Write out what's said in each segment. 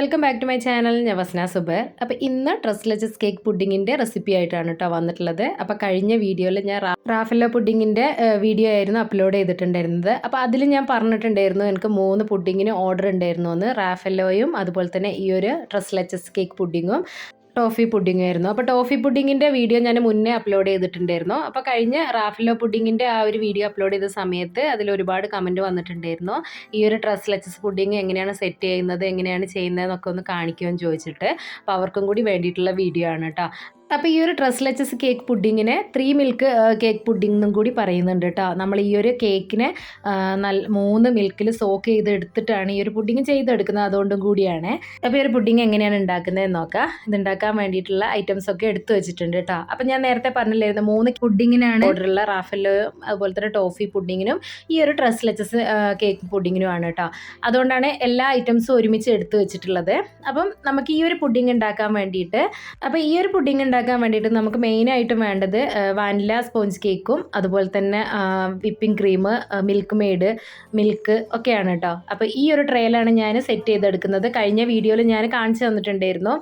Welcome back to my channel ഞാൻ വസ്ന സുബർ അപ്പോൾ ഇന്ന് ട്രസ്ലെച്ചസ് കേക്ക് പുഡിങ്ങിന്റെ റെസിപ്പി ആയിട്ടാണ് കേട്ടോ വന്നിട്ടുള്ളത്. അപ്പോൾ കഴിഞ്ഞ വീഡിയോയിൽ ഞാൻ റാ- റാഫല പുഡിങ്ങിന്റെ വീഡിയോ ആയിരുന്നു അപ്ലോഡ് ചെയ്തിട്ടുണ്ടായിരുന്നത്. അപ്പോൾ അതിൽ ഞാൻ പറഞ്ഞിട്ടുണ്ടായിരുന്നു എനിക്ക് മൂന്ന് പുഡിങ്ങിന് ഓർഡർ ഉണ്ടായിരുന്നു എന്ന്. റാഫല്ലോയും അതുപോലെ തന്നെ ഈ ഒരു ട്രസ്ലെച്ചസ് കേക്ക് പുഡിങ്ങും ടോഫി പുഡിംഗ് ആയിരുന്നു. അപ്പോൾ ടോഫി പുഡിങ്ങിന്റെ വീഡിയോ ഞാൻ മുന്നേ അപ്ലോഡ് ചെയ്തിട്ടുണ്ടായിരുന്നു. അപ്പോൾ കഴിഞ്ഞ റാഫിലോ പുഡിങ്ങിന്റെ ആ ഒരു വീഡിയോ അപ്ലോഡ് ചെയ്ത സമയത്ത് അതിൽ ഒരുപാട് കമന്റ് വന്നിട്ടുണ്ടായിരുന്നു. ഈ ഒരു ട്രസ് ലെച്ചസ് പുഡിങ് എങ്ങനെയാണ് സെറ്റ് ചെയ്യുന്നത് എങ്ങനെയാണ് ചെയ്യുന്നതെന്നൊക്കെ ഒന്ന് കാണിക്കുമെന്ന് ചോദിച്ചിട്ട്. അപ്പോൾ അവർക്കും കൂടി വേണ്ടിയിട്ടുള്ള വീഡിയോ ആണ് കേട്ടോ അപ്പോൾ ഈ ഒരു ട്രസ് ലെച്ചസ് കേക്ക് പുഡിങ്ങിനെ ത്രീ മിൽക്ക് കേക്ക് പുഡിംഗ് എന്നും കൂടി പറയുന്നുണ്ട് കേട്ടോ നമ്മൾ ഈ ഒരു കേക്കിനെ നല്ല മൂന്ന് മിൽക്കിൽ സോക്ക് ചെയ്ത് എടുത്തിട്ടാണ് ഈ ഒരു പുഡിങ് ചെയ്തെടുക്കുന്നത്. അതുകൊണ്ടും കൂടിയാണ്. അപ്പോൾ ഈ ഒരു പുഡിങ് എങ്ങനെയാണ് ഉണ്ടാക്കുന്നത് നോക്കാം. ഇത് ഉണ്ടാക്കാൻ വേണ്ടിയിട്ടുള്ള ഐറ്റംസ് ഒക്കെ എടുത്തു വെച്ചിട്ടുണ്ട് കേട്ടോ അപ്പോൾ ഞാൻ നേരത്തെ പറഞ്ഞില്ലായിരുന്നു മൂന്ന് പുഡിങ്ങിനാണ് ഓർഡറുള്ള റാഫലും അതുപോലെ തന്നെ ടോഫി പുഡിങ്ങിനും ഈ ഒരു ട്രസ് ലെച്ചസ് കേക്ക് പുഡിങ്ങിനുമാണ് കേട്ടോ അതുകൊണ്ടാണ് എല്ലാ ഐറ്റംസും ഒരുമിച്ച് എടുത്തു വെച്ചിട്ടുള്ളത്. അപ്പം നമുക്ക് ഈ ഒരു പുഡിങ് ഉണ്ടാക്കാൻ വേണ്ടിയിട്ട് അപ്പോൾ ഈ ഒരു പുഡിങ് വേണ്ടിയിട്ട് നമുക്ക് മെയിനായിട്ടും വേണ്ടത് വാനില സ്പോഞ്ച് കേക്കും അതുപോലെ തന്നെ whipping cream Milkmaid milk ഒക്കെയാണ് കേട്ടോ അപ്പോൾ ഈ ഒരു ട്രേയിലാണ് ഞാൻ സെറ്റ് ചെയ്തെടുക്കുന്നത്. കഴിഞ്ഞ വീഡിയോയിൽ ഞാൻ കാണിച്ചു തന്നിട്ടുണ്ടായിരുന്നു.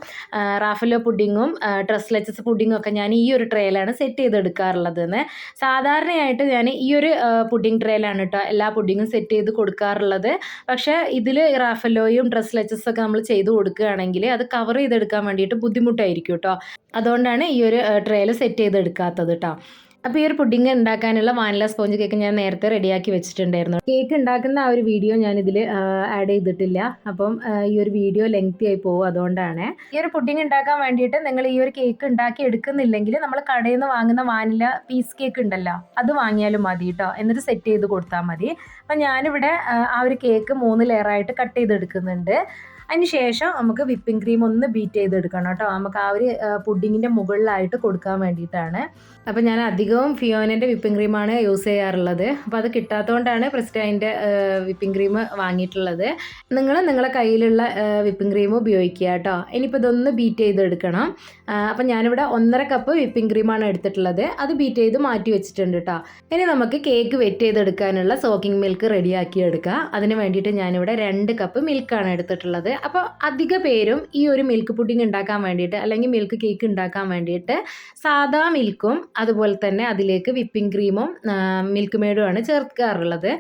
റാഫലോ പുഡിങ്ങും ഡ്രസ് ലെച്ചസ് പുഡിങ്ങും ഒക്കെ ഞാൻ ഈ ഒരു ട്രേയിലാണ് സെറ്റ് ചെയ്തെടുക്കാറുള്ളത് എന്ന് സാധാരണയായിട്ട് ഞാൻ ഈ ഒരു പുഡിംഗ് ട്രേയിലാണ് കേട്ടോ എല്ലാ പുഡിങ്ങും സെറ്റ് ചെയ്ത് കൊടുക്കാറുള്ളത്. പക്ഷേ ഇതിൽ റാഫലോയും ഡ്രസ് ലെച്ചസ് ഒക്കെ നമ്മൾ ചെയ്ത് കൊടുക്കുകയാണെങ്കിൽ അത് കവർ ചെയ്തെടുക്കാൻ വേണ്ടിയിട്ട് ബുദ്ധിമുട്ടായിരിക്കും കേട്ടോ അതുകൊണ്ടാണ് ഈ ഒരു ട്രേയിൽ സെറ്റ് ചെയ്ത് എടുക്കാത്തത് കേട്ടോ അപ്പോൾ ഈ ഒരു പുഡിങ് ഉണ്ടാക്കാനുള്ള വാനില സ്പോഞ്ച് കേക്ക് ഞാൻ നേരത്തെ റെഡിയാക്കി വെച്ചിട്ടുണ്ടായിരുന്നു. കേക്ക് ഉണ്ടാക്കുന്ന ആ ഒരു വീഡിയോ ഞാൻ ഇതിൽ ആഡ് ചെയ്തിട്ടില്ല. അപ്പം ഈ ഒരു വീഡിയോ ലെങ്തി ആയി പോകും അതുകൊണ്ടാണ്. ഈ ഒരു പുഡിങ് ഉണ്ടാക്കാൻ വേണ്ടിയിട്ട് നിങ്ങൾ ഈ ഒരു കേക്ക് ഉണ്ടാക്കി എടുക്കുന്നില്ലെങ്കിൽ നമ്മൾ കടയിൽ നിന്ന് വാങ്ങുന്ന വാനില പീസ് കേക്ക് ഉണ്ടല്ലോ അത് വാങ്ങിയാലും മതി കേട്ടോ എന്നിട്ട് സെറ്റ് ചെയ്ത് കൊടുത്താൽ മതി. അപ്പം ഞാനിവിടെ ആ ഒരു കേക്ക് മൂന്ന് ലെയറായിട്ട് കട്ട് ചെയ്തെടുക്കുന്നുണ്ട്. അതിന് ശേഷം നമുക്ക് വിപ്പിംഗ് ക്രീം ഒന്ന് ബീറ്റ് ചെയ്തെടുക്കണം കേട്ടോ. നമുക്ക് ആ ഒരു പുഡിങ്ങിന്റെ മുകളിലായിട്ട് കൊടുക്കാൻ വേണ്ടിയിട്ടാണ്. അപ്പോൾ ഞാൻ അധികവും ഫിയോനന്റെ വിപ്പിംഗ് ക്രീമാണ് യൂസ് ചെയ്യാറുള്ളത്. അപ്പോൾ അത് കിട്ടാത്തതുകൊണ്ടാണ് പ്രസ്റ്റൈന്റെ വിപ്പിംഗ് ക്രീം വാങ്ങിയിട്ടുള്ളത്. നിങ്ങൾ നിങ്ങളെ കയ്യിലുള്ള വിപ്പിംഗ് ക്രീം ഉപയോഗിക്കുക കേട്ടോ. ഇനിയിപ്പോൾ ഇതൊന്ന് ബീറ്റ് ചെയ്തെടുക്കണം. അപ്പം ഞാനിവിടെ ഒന്നര കപ്പ് വിപ്പിംഗ് ക്രീമാണ് എടുത്തിട്ടുള്ളത്. അത് ബീറ്റ് ചെയ്ത് മാറ്റി വെച്ചിട്ടുണ്ട് കേട്ടോ. ഇനി നമുക്ക് കേക്ക് വെറ്റ് ചെയ്തെടുക്കാനുള്ള സോക്കിംഗ് മിൽക്ക് റെഡിയാക്കി എടുക്കുക അതിന് വേണ്ടിയിട്ട് ഞാനിവിടെ രണ്ട് കപ്പ് മിൽക്കാണ് എടുത്തിട്ടുള്ളത്. അപ്പോൾ അധിക പേരും ഈ ഒരു മിൽക്ക് പുഡിംഗ് ഉണ്ടാക്കാൻ വേണ്ടിയിട്ട് അല്ലെങ്കിൽ മിൽക്ക് കേക്ക് ഉണ്ടാക്കാൻ വേണ്ടിയിട്ട് സാധാ മിൽക്കും അതുപോലെ തന്നെ അതിലേക്ക് വിപ്പിംഗ് ക്രീമും മിൽക്ക് മെയ്ഡുമാണ് ചേർക്കാറുള്ളത്.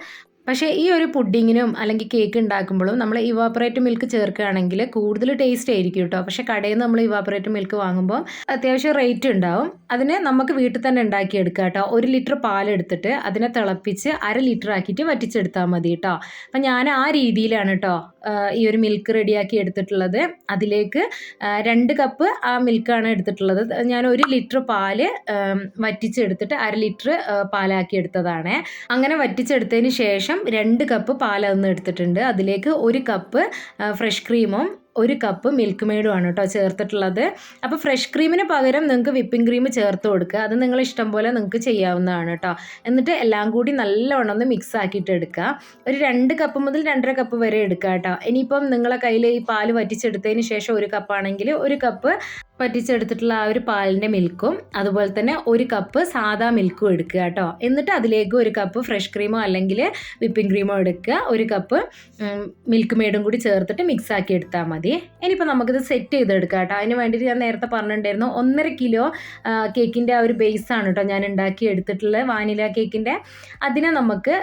പക്ഷേ ഈ ഒരു പുഡിങ്ങിനും അല്ലെങ്കിൽ കേക്ക് ഉണ്ടാക്കുമ്പോഴും നമ്മൾ ഇവാപ്പറേറ്റ് മിൽക്ക് ചേർക്കുകയാണെങ്കിൽ കൂടുതൽ ടേസ്റ്റ് ആയിരിക്കും കേട്ടോ. പക്ഷേ കടയിൽ നിന്ന് നമ്മൾ ഇവാപ്പറേറ്റ് മിൽക്ക് വാങ്ങുമ്പോൾ അത്യാവശ്യം റേറ്റ് ഉണ്ടാവും. അതിനെ നമുക്ക് വീട്ടിൽ തന്നെ ഉണ്ടാക്കിയെടുക്കാം കേട്ടോ. ഒരു ലിറ്റർ പാലെടുത്തിട്ട് അതിനെ തിളപ്പിച്ച് അര ലിറ്റർ ആക്കിയിട്ട് വറ്റിച്ചെടുത്താൽ മതി കേട്ടോ. അപ്പം ഞാൻ ആ രീതിയിലാണ് കേട്ടോ ഈ ഒരു മിൽക്ക് റെഡിയാക്കി എടുത്തിട്ടുള്ളത്. അതിലേക്ക് രണ്ട് കപ്പ് ആ മിൽക്കാണ് എടുത്തിട്ടുള്ളത്. ഞാൻ ഒരു ലിറ്റർ പാൽ വറ്റിച്ചെടുത്തിട്ട് അര ലിറ്റർ പാലാക്കി എടുത്തതാണ്. അങ്ങനെ വറ്റിച്ചെടുത്തതിന് ശേഷം രണ്ട് കപ്പ് പാൽ അതൊന്ന് എടുത്തിട്ടുണ്ട്. അതിലേക്ക് ഒരു കപ്പ് ഫ്രഷ് ക്രീമും ഒരു കപ്പ് മിൽക്ക് മെയ്ഡുമാണ് കേട്ടോ ചേർത്തിട്ടുള്ളത്. അപ്പോൾ ഫ്രഷ് ക്രീമിന് പകരം നിങ്ങൾക്ക് വിപ്പിംഗ് ക്രീം ചേർത്ത് കൊടുക്കുക. അത് നിങ്ങൾ ഇഷ്ടം പോലെ നിങ്ങൾക്ക് ചെയ്യാവുന്നതാണ് കേട്ടോ എന്നിട്ട് എല്ലാം കൂടി നല്ലവണ്ണം ഒന്ന് മിക്സ് ആക്കിയിട്ട് എടുക്കുക. ഒരു രണ്ട് കപ്പ് മുതൽ രണ്ടര കപ്പ് വരെ എടുക്കുക കേട്ടോ ഇനിയിപ്പം നിങ്ങളെ കയ്യിൽ ഈ പാൽ വറ്റിച്ചെടുത്തതിന് ശേഷം ഒരു കപ്പാണെങ്കിൽ ഒരു കപ്പ് വറ്റിച്ചെടുത്തിട്ടുള്ള ആ ഒരു പാലിന്റെ മിൽക്കും അതുപോലെ തന്നെ ഒരു കപ്പ് സാധാ മിൽക്കും എടുക്കുക കേട്ടോ. എന്നിട്ട് അതിലേക്ക് ഒരു കപ്പ് ഫ്രഷ് ക്രീമോ അല്ലെങ്കിൽ വിപ്പിംഗ് ക്രീമോ എടുക്കുക. ഒരു കപ്പ് മിൽക്ക് മെയ്ഡും കൂടി ചേർത്തിട്ട് മിക്സ് ആക്കി എടുത്താൽ മതി. ഇനിയിപ്പോൾ നമുക്കിത് സെറ്റ് ചെയ്തെടുക്കാം കേട്ടോ. അതിന് വേണ്ടിയിട്ട് ഞാൻ നേരത്തെ പറഞ്ഞിട്ടുണ്ടായിരുന്നു ഒന്നര കിലോ കേക്കിന്റെ ആ ഒരു ബേസാണ് കേട്ടോ ഞാൻ ഉണ്ടാക്കി എടുത്തിട്ടുള്ള വാനില കേക്കിന്റെ. അതിനെ നമുക്ക്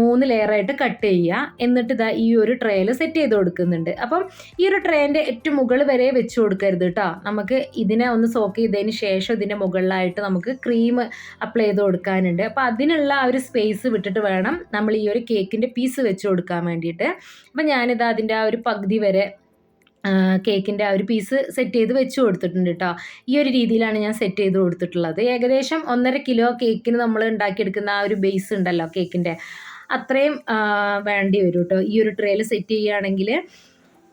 മൂന്ന് ലെയറായിട്ട് കട്ട് ചെയ്യുക. എന്നിട്ട് ഇതാ ഈ ഒരു ട്രേയിൽ സെറ്റ് ചെയ്ത് കൊടുക്കുന്നുണ്ട്. അപ്പം ഈ ഒരു ട്രേന്റെ ഏറ്റവും മുകളിൽ വരെ വെച്ച് കൊടുക്കരുത് കേട്ടോ. നമുക്ക് ഇതിനെ ഒന്ന് സോക്ക് ചെയ്തതിന് ശേഷം ഇതിന്റെ മുകളിലായിട്ട് നമുക്ക് ക്രീം അപ്ലൈ ചെയ്ത് കൊടുക്കാനുണ്ട്. അപ്പോൾ അതിനുള്ള ആ ഒരു സ്പേസ് വിട്ടിട്ട് വേണം നമ്മൾ ഈ ഒരു കേക്കിന്റെ പീസ് വെച്ച് കൊടുക്കാൻ വേണ്ടിയിട്ട്. അപ്പോൾ ഞാനിത് അതിന്റെ ആ ഒരു പകുതി വരെ കേക്കിന്റെ ആ ഒരു പീസ് സെറ്റ് ചെയ്ത് വെച്ച് കൊടുത്തിട്ടുണ്ട് കേട്ടോ ഈ ഒരു രീതിയിലാണ് ഞാൻ സെറ്റ് ചെയ്ത് കൊടുത്തിട്ടുള്ളത്. ഏകദേശം ഒന്നര കിലോ കേക്കിന് നമ്മൾ ഉണ്ടാക്കിയെടുക്കുന്ന ആ ഒരു ബേസ് ഉണ്ടല്ലോ കേക്കിന്റെ അത്രയും വേണ്ടി വരും കേട്ടോ ഈ ഒരു ട്രേയിൽ സെറ്റ് ചെയ്യുകയാണെങ്കിൽ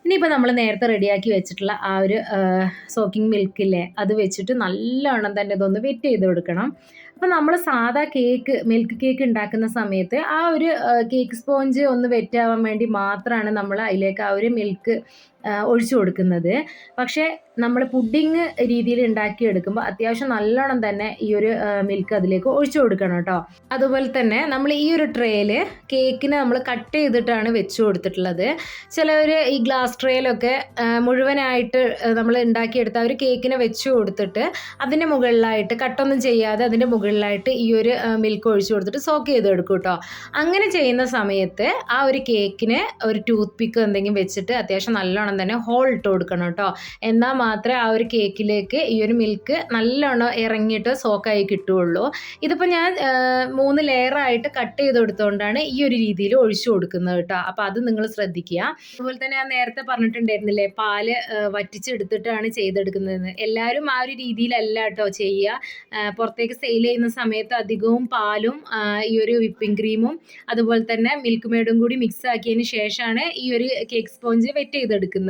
ഇനിയിപ്പോൾ നമ്മൾ നേരത്തെ റെഡിയാക്കി വെച്ചിട്ടുള്ള ആ ഒരു സോക്കിംഗ് മിൽക്കില്ലേ അത് വെച്ചിട്ട് നല്ലവണ്ണം തന്നെ ഇതൊന്ന് വെറ്റ് ചെയ്ത് കൊടുക്കണം. അപ്പോൾ നമ്മൾ സാധാ കേക്ക് മിൽക്ക് കേക്ക് ഉണ്ടാക്കുന്ന സമയത്ത് ആ ഒരു കേക്ക് സ്പോഞ്ച് ഒന്ന് വെറ്റാവാൻ വേണ്ടി മാത്രമാണ് നമ്മൾ അതിലേക്ക് ആ ഒരു മിൽക്ക് ഒഴിച്ചു കൊടുക്കുന്നത്. പക്ഷേ നമ്മൾ പുഡിങ് രീതിയിൽ ഉണ്ടാക്കിയെടുക്കുമ്പോൾ അത്യാവശ്യം നല്ലോണം തന്നെ ഈ ഒരു മിൽക്ക് അതിലേക്ക് ഒഴിച്ചു കൊടുക്കണം കേട്ടോ അതുപോലെ തന്നെ നമ്മൾ ഈ ഒരു ട്രേയിൽ കേക്കിന് നമ്മൾ കട്ട് ചെയ്തിട്ടാണ് വെച്ച് കൊടുത്തിട്ടുള്ളത്. ചിലവർ ഈ ഗ്ലാസ് ട്രേയിലൊക്കെ മുഴുവനായിട്ട് നമ്മൾ ഉണ്ടാക്കിയെടുത്ത ഒരു കേക്കിനെ വെച്ച് കൊടുത്തിട്ട് അതിന്റെ മുകളിലായിട്ട് കട്ടൊന്നും ചെയ്യാതെ അതിന്റെ മുകളിലായിട്ട് ഈ ഒരു മിൽക്ക് ഒഴിച്ചു കൊടുത്തിട്ട് സോക്ക് ചെയ്ത് എടുക്കും കേട്ടോ അങ്ങനെ ചെയ്യുന്ന സമയത്ത് ആ ഒരു കേക്കിന് ഒരു ടൂത്ത് പിക്ക് എന്തെങ്കിലും വെച്ചിട്ട് അത്യാവശ്യം നല്ലോണം തന്നെ ഹോൾ ഇട്ട് കൊടുക്കണം കേട്ടോ എന്നാൽ മാത്രമേ ആ ഒരു കേക്കിലേക്ക് ഈ ഒരു മിൽക്ക് നല്ലോണം ഇറങ്ങിയിട്ട് സോക്കായി കിട്ടുകയുള്ളൂ. ഇതിപ്പോൾ ഞാൻ മൂന്ന് ലെയറായിട്ട് കട്ട് ചെയ്ത് കൊടുത്തുകൊണ്ടാണ് ഈ ഒരു രീതിയിൽ ഒഴിച്ചു കൊടുക്കുന്നത് കേട്ടോ അപ്പോൾ അത് നിങ്ങൾ ശ്രദ്ധിക്കുക. അതുപോലെ തന്നെ ഞാൻ നേരത്തെ പറഞ്ഞിട്ടുണ്ടായിരുന്നില്ലേ പാൽ വറ്റിച്ചെടുത്തിട്ടാണ് ചെയ്തെടുക്കുന്നത്. എല്ലാവരും ആ ഒരു രീതിയിലല്ല കേട്ടോ ചെയ്യുക. പുറത്തേക്ക് സെയിൽ ചെയ്യുന്ന സമയത്ത് അധികവും പാലും ഈ ഒരു വിപ്പിംഗ് ക്രീമും അതുപോലെ തന്നെ മിൽക്ക് മെയ്ഡും കൂടി മിക്സ് ആക്കിയതിന് ശേഷമാണ് ഈ ഒരു കേക്ക് സ്പോഞ്ച് വെറ്റ് ചെയ്തെടുക്കുന്നത്.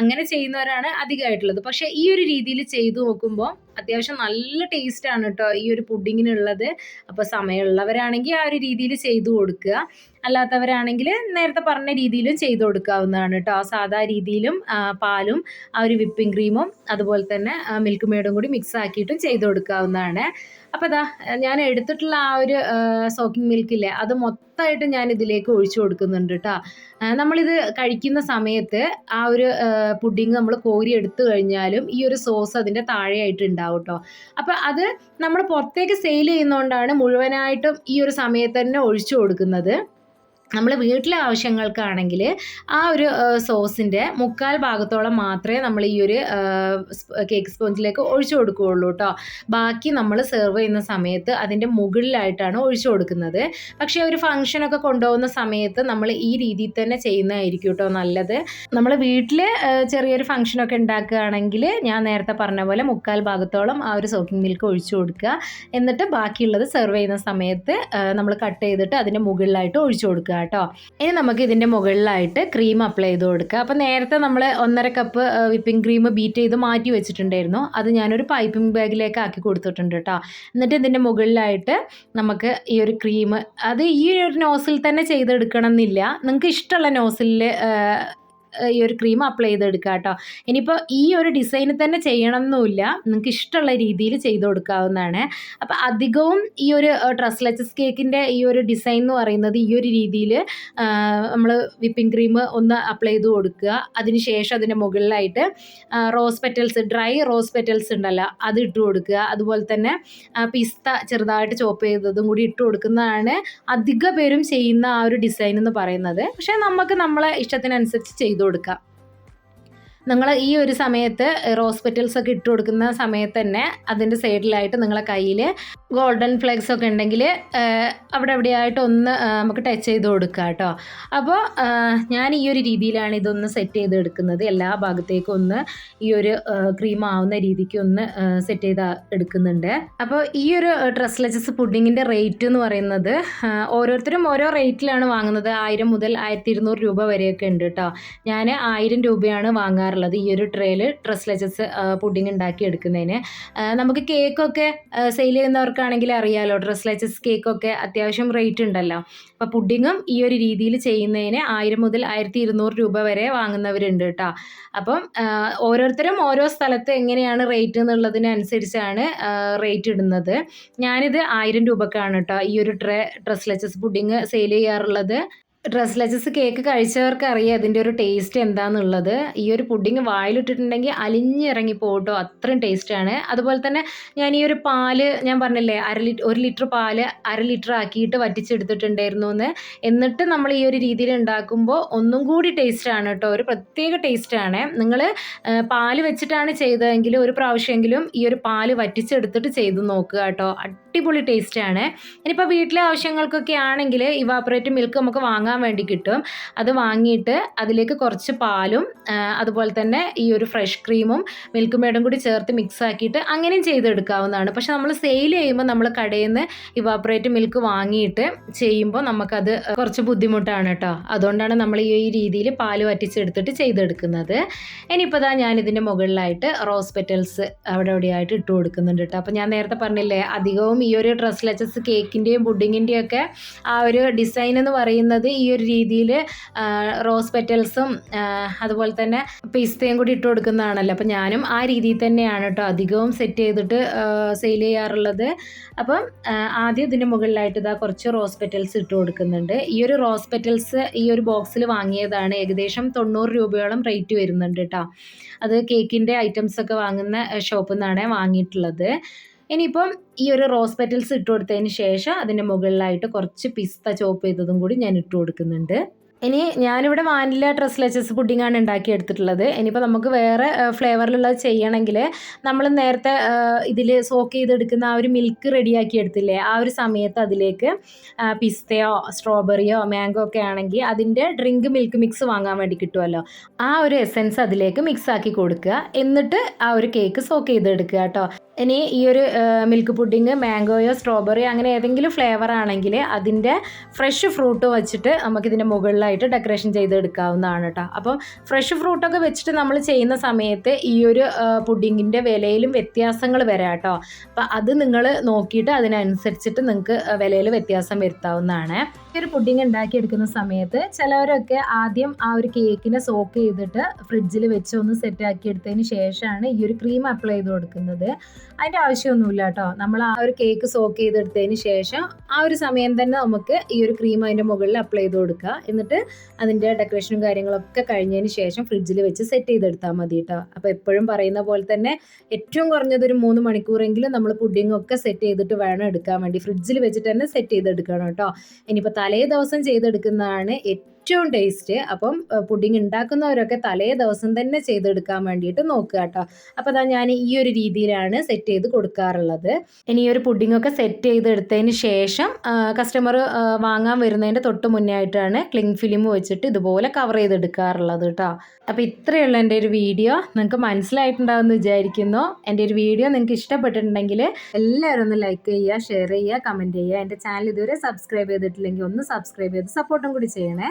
അങ്ങനെ ചെയ്യുന്നവരാണ് അധികമായിട്ടുള്ളത്. പക്ഷേ ഈ ഒരു രീതിയിൽ ചെയ്തു നോക്കുമ്പോൾ അത്യാവശ്യം നല്ല ടേസ്റ്റ് ആണ് കേട്ടോ ഈ ഒരു പുഡിങ്ങിനുള്ളത് അപ്പോൾ സമയമുള്ളവരാണെങ്കിൽ ആ ഒരു രീതിയിൽ ചെയ്തു കൊടുക്കുക. അല്ലാത്തവരാണെങ്കിൽ നേരത്തെ പറഞ്ഞ രീതിയിലും ചെയ്തു കൊടുക്കാവുന്നതാണ് കേട്ടോ സാധാ രീതിയിലും പാലും ആ ഒരു വിപ്പിംഗ് ക്രീമും അതുപോലെ തന്നെ മിൽക്ക് മെയ്ഡും കൂടി മിക്സ് ആക്കിയിട്ടും ചെയ്തു കൊടുക്കാവുന്നതാണ്. അപ്പോൾ ഇതാ ഞാൻ എടുത്തിട്ടുള്ള ആ ഒരു സോക്കിംഗ് മിൽക്കില്ലേ അത് മൊത്തമായിട്ട് ഞാൻ ഇതിലേക്ക് ഒഴിച്ചു കൊടുക്കുന്നുണ്ട് കേട്ടോ നമ്മളിത് കഴിക്കുന്ന സമയത്ത് ആ ഒരു പുഡിങ് നമ്മൾ കോരി എടുത്തു കഴിഞ്ഞാലും ഈ ഒരു സോസ് അതിന്റെ താഴെയായിട്ട് ഉണ്ടാവും കേട്ടോ അപ്പോൾ അത് നമ്മൾ പുറത്തേക്ക് സെയിൽ ചെയ്യുന്നതുകൊണ്ടാണ് മുഴുവനായിട്ടും ഈ ഒരു സമയത്ത് തന്നെ ഒഴിച്ചു കൊടുക്കുന്നത്. നമ്മൾ വീട്ടിലെ ആവശ്യങ്ങൾക്കാണെങ്കിൽ ആ ഒരു സോസിന്റെ മുക്കാൽ ഭാഗത്തോളം മാത്രമേ നമ്മൾ ഈ ഒരു കേക്ക് സ്പോഞ്ചിലേക്ക് ഒഴിച്ചു കൊടുക്കുകയുള്ളൂ കേട്ടോ ബാക്കി നമ്മൾ സെർവ് ചെയ്യുന്ന സമയത്ത് അതിന്റെ മുകളിലായിട്ടാണ് ഒഴിച്ചു കൊടുക്കുന്നത്. പക്ഷേ ഒരു ഫംഗ്ഷനൊക്കെ കൊണ്ടുപോകുന്ന സമയത്ത് നമ്മൾ ഈ രീതിയിൽ തന്നെ ചെയ്യുന്നതായിരിക്കും കേട്ടോ നല്ലത്. നമ്മൾ വീട്ടിൽ ചെറിയൊരു ഫംഗ്ഷനൊക്കെ ഉണ്ടാക്കുകയാണെങ്കിൽ ഞാൻ നേരത്തെ പറഞ്ഞ പോലെ മുക്കാൽ ഭാഗത്തോളം ആ ഒരു സോക്കിംഗ് മിൽക്ക് ഒഴിച്ചു കൊടുക്കുക. എന്നിട്ട് ബാക്കിയുള്ളത് സെർവ് ചെയ്യുന്ന സമയത്ത് നമ്മൾ കട്ട് ചെയ്തിട്ട് അതിന്റെ മുകളിലായിട്ട് ഒഴിച്ചു കൊടുക്കുക കേട്ടോ. ഇനി നമുക്ക് ഇതിന്റെ മുകളിലായിട്ട് ക്രീം അപ്ലൈ ചെയ്ത് കൊടുക്കുക അപ്പോൾ നേരത്തെ നമ്മൾ ഒന്നര കപ്പ് വിപ്പിംഗ് ക്രീം ബീറ്റ് ചെയ്ത് മാറ്റി വെച്ചിട്ടുണ്ടായിരുന്നു. അത് ഞാനൊരു പൈപ്പിംഗ് ബാഗിലേക്ക് ആക്കി കൊടുത്തിട്ടുണ്ട് കേട്ടോ എന്നിട്ട് ഇതിന്റെ മുകളിലായിട്ട് നമുക്ക് ഈ ഒരു ക്രീം അത് ഈ ഒരു നോസിൽ തന്നെ ചെയ്തെടുക്കണം എന്നില്ല നിങ്ങൾക്ക് ഇഷ്ടമുള്ള നോസിലിൽ ഈ ഒരു ക്രീം അപ്ലൈ ചെയ്തെടുക്കുക കേട്ടോ ഇനിയിപ്പോൾ ഈ ഒരു ഡിസൈന് തന്നെ ചെയ്യണം എന്നുമില്ല നിങ്ങൾക്ക് ഇഷ്ടമുള്ള രീതിയിൽ ചെയ്ത് കൊടുക്കാവുന്നതാണ്. അപ്പോൾ അധികവും ഈ ഒരു ട്രസ്ലെച്ചസ് കേക്കിന്റെ ഈ ഒരു ഡിസൈൻ എന്ന് പറയുന്നത് ഈ ഒരു രീതിയിൽ നമ്മൾ വിപ്പിംഗ് ക്രീം ഒന്ന് അപ്ലൈ ചെയ്ത് കൊടുക്കുക. അതിന് ശേഷം അതിന്റെ മുകളിലായിട്ട് rose petals dry rose petals ഉണ്ടല്ലോ അത് ഇട്ട് കൊടുക്കുക. അതുപോലെ തന്നെ പിസ്ത ചെറുതായിട്ട് ചോപ്പ് ചെയ്തതും കൂടി ഇട്ട് കൊടുക്കുന്നതാണ് അധിക പേരും ചെയ്യുന്ന ആ ഒരു ഡിസൈൻ എന്ന് പറയുന്നത്. പക്ഷേ നമുക്ക് നമ്മളെ ഇഷ്ടത്തിനനുസരിച്ച് ചെയ്തു കൊടുക്കാം. നിങ്ങൾ ഈ ഒരു സമയത്ത് റോസ് പെറ്റൽസ് ഒക്കെ ഇട്ട് കൊടുക്കുന്ന സമയത്ത് തന്നെ അതിന്റെ സൈഡിലായിട്ട് നിങ്ങളെ കയ്യിൽ ഗോൾഡൻ ഫ്ലെക്സ് ഒക്കെ ഉണ്ടെങ്കിൽ അവിടെ എവിടെയായിട്ട് ഒന്ന് നമുക്ക് ടച്ച് ചെയ്ത് കൊടുക്കുക കേട്ടോ അപ്പോൾ ഞാൻ ഈ ഒരു രീതിയിലാണ് ഇതൊന്ന് സെറ്റ് ചെയ്ത് എടുക്കുന്നത്. എല്ലാ ഭാഗത്തേക്കും ഒന്ന് ഈ ഒരു ക്രീം ആവുന്ന രീതിക്ക് ഒന്ന് സെറ്റ് ചെയ്ത് എടുക്കുന്നുണ്ട്. അപ്പോൾ ഈ ഒരു ഡ്രസ്ലെച്ചസ് പുഡിങ്ങിന്റെ റേറ്റ് എന്ന് പറയുന്നത് ഓരോരുത്തരും ഓരോ റേറ്റിലാണ് വാങ്ങുന്നത്. ആയിരം മുതൽ ആയിരത്തി ഇരുന്നൂറ് രൂപ വരെയൊക്കെ ഉണ്ട് കേട്ടോ ഞാൻ ആയിരം രൂപയാണ് വാങ്ങാറുള്ളത് ഈ ഒരു ട്രേയിൽ ഡ്രസ്ലെച്ചസ് പുഡിങ് ഉണ്ടാക്കി എടുക്കുന്നതിന് നമുക്ക് കേക്കൊക്കെ സെയിൽ ചെയ്യുന്നവർക്കാണെങ്കിൽ അറിയാലോ ഡ്രസ്ലെച്ചസ് കേക്കൊക്കെ അത്യാവശ്യം റേറ്റ് ഉണ്ടല്ലോ. അപ്പോൾ പുഡിങ്ങും ഈ ഒരു രീതിയിൽ ചെയ്യുന്നതിന് ആയിരം മുതൽ ആയിരത്തി ഇരുന്നൂറ് രൂപ വരെ വാങ്ങുന്നവരുണ്ട് കേട്ടോ അപ്പം ഓരോരുത്തരും ഓരോ സ്ഥലത്ത് എങ്ങനെയാണ് റേറ്റ് എന്നുള്ളതിനനുസരിച്ചാണ് റേറ്റ് ഇടുന്നത്. ഞാനിത് ആയിരം രൂപക്കാണ് കേട്ടോ ഈ ഒരു ട്രേ ഡ്രസ്ലെച്ചസ് പുഡിങ് സെയിൽ ചെയ്യാറുള്ളത്. ഡ്രസ്ലെച്ചസ് കേക്ക് കഴിച്ചവർക്ക് അറിയാം അതിന്റെ ഒരു ടേസ്റ്റ് എന്താണെന്നുള്ളത് ഈ ഒരു പുഡിങ് വായിലിട്ടിട്ടുണ്ടെങ്കിൽ അലിഞ്ഞിറങ്ങി പോട്ടോ അത്രയും ടേസ്റ്റാണ് അതുപോലെ തന്നെ ഞാൻ ഈ ഒരു പാൽ ഞാൻ പറഞ്ഞില്ലേ അര ലിറ്റർ ഒരു ലിറ്റർ പാൽ അര ലിറ്റർ ആക്കിയിട്ട് വറ്റിച്ചെടുത്തിട്ടുണ്ടായിരുന്നു എന്ന് എന്നിട്ട് നമ്മൾ ഈ ഒരു രീതിയിൽ ഉണ്ടാക്കുമ്പോൾ ഒന്നും കൂടി ടേസ്റ്റാണ് കേട്ടോ ഒരു പ്രത്യേക ടേസ്റ്റാണ് നിങ്ങൾ പാൽ വെച്ചിട്ടാണ് ചെയ്തതെങ്കിൽ ഒരു പ്രാവശ്യമെങ്കിലും ഈ ഒരു പാൽ വറ്റിച്ചെടുത്തിട്ട് ചെയ്ത് നോക്കുക കേട്ടോ. അടിപൊളി ടേസ്റ്റാണ് ഇനിയിപ്പോൾ വീട്ടിലെ ആവശ്യങ്ങൾക്കൊക്കെ ആണെങ്കിൽ ഇവാപ്പറേറ്റ് മിൽക്ക് നമുക്ക് വാങ്ങാൻ വേണ്ടി കിട്ടും. അത് വാങ്ങിയിട്ട് അതിലേക്ക് കുറച്ച് പാലും അതുപോലെ തന്നെ ഈ ഒരു ഫ്രഷ് ക്രീമും മിൽക്ക് മേഡും കൂടി ചേർത്ത് മിക്സ് ആക്കിയിട്ട് അങ്ങനെയും ചെയ്തെടുക്കാവുന്നതാണ്. പക്ഷെ നമ്മൾ സെയിൽ ചെയ്യുമ്പോൾ നമ്മൾ കടയിൽ നിന്ന് ഇവാപ്പറേറ്റ് മിൽക്ക് വാങ്ങിയിട്ട് ചെയ്യുമ്പോൾ നമുക്കത് കുറച്ച് ബുദ്ധിമുട്ടാണ് കേട്ടോ. അതുകൊണ്ടാണ് നമ്മൾ ഈ രീതിയിൽ പാൽ വറ്റിച്ചെടുത്തിട്ട് ചെയ്തെടുക്കുന്നത്. ഇനിയിപ്പോൾ ഇതാ ഞാൻ ഇതിന്റെ മുകളിലായിട്ട് റോസ് പെറ്റൽസ് അവിടെ അവിടെയായിട്ട് ഇട്ട് കൊടുക്കുന്നുണ്ട് കേട്ടോ. അപ്പോൾ ഞാൻ നേരത്തെ പറഞ്ഞില്ലേ അധികവും ഈ ഒരു ഡ്രസ് ലച്ചസ് കേക്കിന്റെയും പുഡിങ്ങിന്റെയും ഒക്കെ ആ ഒരു ഡിസൈൻ എന്ന് പറയുന്നത് ഈ ഒരു രീതിയിൽ റോസ് പെറ്റൽസും അതുപോലെ തന്നെ പിസ്തയും കൂടി ഇട്ട് കൊടുക്കുന്നതാണല്ലോ. അപ്പം ഞാനും ആ രീതിയിൽ തന്നെയാണ് കേട്ടോ അധികവും സെറ്റ് ചെയ്തിട്ട് സെയിൽ ചെയ്യാറുള്ളത്. അപ്പം ആദ്യം ഇതിന്റെ മുകളിലായിട്ട് ഇതാ കുറച്ച് റോസ് പെറ്റൽസ് ഇട്ട് കൊടുക്കുന്നുണ്ട്. ഈ ഒരു റോസ് പെറ്റൽസ് ഈ ഒരു ബോക്സിൽ വാങ്ങിയതാണ് ഏകദേശം തൊണ്ണൂറ് രൂപയോളം റേറ്റ് വരുന്നുണ്ട് കേട്ടോ അത് കേക്കിന്റെ ഐറ്റംസ് ഒക്കെ വാങ്ങുന്ന ഷോപ്പിൽ നിന്നാണ് വാങ്ങിയിട്ടുള്ളത്. ഇനിയിപ്പം ഈ ഒരു റോസ് പെറ്റൽസ് ഇട്ട് കൊടുത്തതിന് ശേഷം അതിന്റെ മുകളിലായിട്ട് കുറച്ച് പിസ്ത ചോപ്പ് ചെയ്തതും കൂടി ഞാൻ ഇട്ട് കൊടുക്കുന്നുണ്ട്. ഇനി ഞാനിവിടെ വാനില ഡ്രസ് ലെച്ചസ് പുഡിങ്ങാണ് ഉണ്ടാക്കി എടുത്തിട്ടുള്ളത്. ഇനിയിപ്പോൾ നമുക്ക് വേറെ ഫ്ലേവറിലുള്ളത് ചെയ്യണമെങ്കിൽ നമ്മൾ നേരത്തെ ഇതിൽ സോക്ക് ചെയ്തെടുക്കുന്ന ആ ഒരു മിൽക്ക് റെഡിയാക്കി എടുത്തില്ലേ? ആ ഒരു സമയത്ത് അതിലേക്ക് പിസ്തയോ സ്ട്രോബെറിയോ മാംഗോ ഒക്കെ ആണെങ്കിൽ അതിന്റെ ഡ്രിങ്ക് മിൽക്ക് മിക്സ് വാങ്ങാൻ വേണ്ടി കിട്ടുമല്ലോ ആ ഒരു എസെൻസ് അതിലേക്ക് മിക്സ് ആക്കി കൊടുക്കുക. എന്നിട്ട് ആ ഒരു കേക്ക് സോക്ക് ചെയ്തെടുക്കുക കേട്ടോ. ഇനി ഈ ഒരു മിൽക്ക് പുഡിങ് മാംഗോയോ സ്ട്രോബെറിയോ അങ്ങനെ ഏതെങ്കിലും ഫ്ലേവർ ആണെങ്കിൽ അതിന്റെ ഫ്രഷ് ഫ്രൂട്ട് വെച്ചിട്ട് നമുക്കിതിന്റെ മുകളിലായിട്ട് ഡെക്കറേഷൻ ചെയ്തെടുക്കാവുന്നതാണ് കേട്ടോ അപ്പം ഫ്രഷ് ഫ്രൂട്ടൊക്കെ വെച്ചിട്ട് നമ്മൾ ചെയ്യുന്ന സമയത്ത് ഈ ഒരു പുഡിങ്ങിന്റെ വിലയിലും വ്യത്യാസങ്ങൾ വരാം കേട്ടോ അപ്പം അത് നിങ്ങൾ നോക്കിയിട്ട് അതിനനുസരിച്ചിട്ട് നിങ്ങൾക്ക് വിലയിൽ വ്യത്യാസം വരുത്താവുന്നതാണ്. ഒരു പുഡിങ് ഉണ്ടാക്കിയെടുക്കുന്ന സമയത്ത് ചിലവരൊക്കെ ആദ്യം ആ ഒരു കേക്കിനെ സോക്ക് ചെയ്തിട്ട് ഫ്രിഡ്ജിൽ വെച്ച് ഒന്ന് സെറ്റ് ആക്കി എടുത്തതിന് ശേഷമാണ് ഈ ഒരു ക്രീം അപ്ലൈ ചെയ്ത് കൊടുക്കുന്നത്. അതിന്റെ ആവശ്യമൊന്നുമില്ല കേട്ടോ. നമ്മൾ ആ ഒരു കേക്ക് സോക്ക് ചെയ്തെടുത്തതിന് ശേഷം ആ ഒരു സമയം തന്നെ നമുക്ക് ഈ ഒരു ക്രീം അതിന്റെ മുകളിൽ അപ്ലൈ ചെയ്ത് കൊടുക്കുക. എന്നിട്ട് അതിന്റെ ഡെക്കറേഷനും കാര്യങ്ങളൊക്കെ കഴിഞ്ഞതിന് ശേഷം ഫ്രിഡ്ജിൽ വെച്ച് സെറ്റ് ചെയ്തെടുത്താൽ മതി കേട്ടോ. അപ്പോൾ എപ്പോഴും പറയുന്ന പോലെ തന്നെ ഏറ്റവും കുറഞ്ഞത് ഒരു മൂന്ന് മണിക്കൂറെങ്കിലും നമ്മൾ പുഡിംഗ് ഒക്കെ സെറ്റ് ചെയ്തിട്ട് വേണം എടുക്കാൻ വേണ്ടി. ഫ്രിഡ്ജിൽ വെച്ചിട്ട് തന്നെ സെറ്റ് ചെയ്തെടുക്കണം കേട്ടോ. ഇനിയിപ്പോൾ തലേ ദിവസം ചെയ്തെടുക്കുന്നതാണ് ഏറ്റവും ടേസ്റ്റ് അപ്പം പുഡിംഗ് ഉണ്ടാക്കുന്നവരൊക്കെ തലേ ദിവസം തന്നെ ചെയ്തെടുക്കാൻ വേണ്ടിയിട്ട് നോക്കുക കേട്ടോ. അപ്പോൾ അതാ ഞാൻ ഈ ഒരു രീതിയിലാണ് സെറ്റ് ചെയ്ത് കൊടുക്കാറുള്ളത്. ഇനി ഈ ഒരു പുഡിങ്ങൊക്കെ സെറ്റ് ചെയ്തെടുത്തതിന് ശേഷം കസ്റ്റമർ വാങ്ങാൻ വരുന്നതിന്റെ തൊട്ട് മുന്നേ ആയിട്ടാണ് ക്ലിങ് ഫിലിം വെച്ചിട്ട് ഇതുപോലെ കവർ ചെയ്തെടുക്കാറുള്ളത് കേട്ടോ. അപ്പോൾ ഇത്രയുള്ള എന്റെ ഒരു വീഡിയോ നിങ്ങൾക്ക് മനസ്സിലായിട്ടുണ്ടാവുമെന്ന് വിചാരിക്കുന്നു. എന്റെ ഒരു വീഡിയോ നിങ്ങൾക്ക് ഇഷ്ടപ്പെട്ടിട്ടുണ്ടെങ്കിൽ എല്ലാവരും ഒന്ന് ലൈക്ക് ചെയ്യുക ഷെയർ ചെയ്യുക കമന്റ് ചെയ്യുക. എന്റെ ചാനൽ ഇതുവരെ സബ്സ്ക്രൈബ് ചെയ്തിട്ടില്ലെങ്കിൽ ഒന്ന് സബ്സ്ക്രൈബ് ചെയ്ത് സപ്പോർട്ടും കൂടി ചെയ്യണേ.